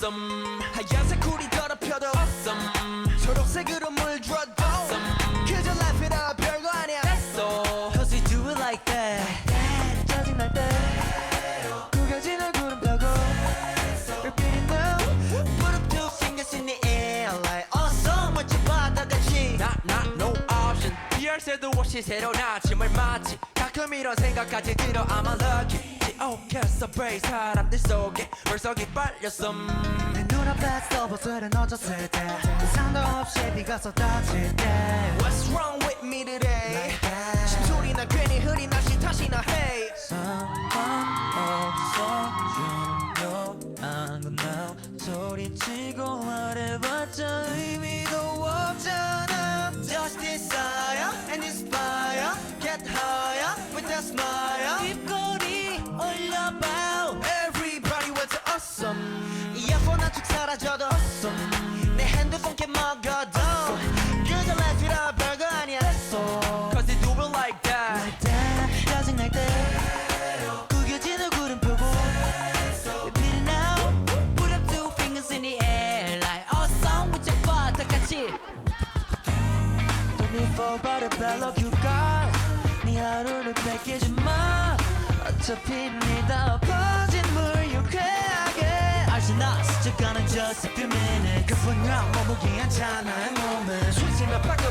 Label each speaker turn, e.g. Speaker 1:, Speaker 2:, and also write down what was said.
Speaker 1: awesome 하얀색 쿨이 더럽혀도 awesome 초록색으로 물들어도 awesome 그저 laugh it up 별거 아니야 That's all Cause we do it like that 짜증날 때 구겨진 얼굴은 펴고 Repeat now two fingers in the air like awesome 멋진 바다같이 Not not no option 피할 새도 없이 새로운 아침을 맞지 가끔 이런 생각까지 들어 I'm unlucky 지옥했어 브레이 사람들 속에 벌써 기빨렸어
Speaker 2: 내 눈앞에 서버들은 어졌을 때 상도 없이 네가 쏟아질 때
Speaker 1: What's wrong with me today?
Speaker 2: that.
Speaker 1: 심소리나 괜히 흐린 날씨 탓이나 hey.
Speaker 2: 상관없어 조용한 소리치고 말해봤자 의미 Bellow you got 네 하루를 뺏기지 마. 어차피 네다 퍼진 물 유쾌하게. 알지 나 스쳐가는 just a few minutes. 그뿐이야 머무기 않잖아 내 몸은
Speaker 1: 숨쉬면 바꿔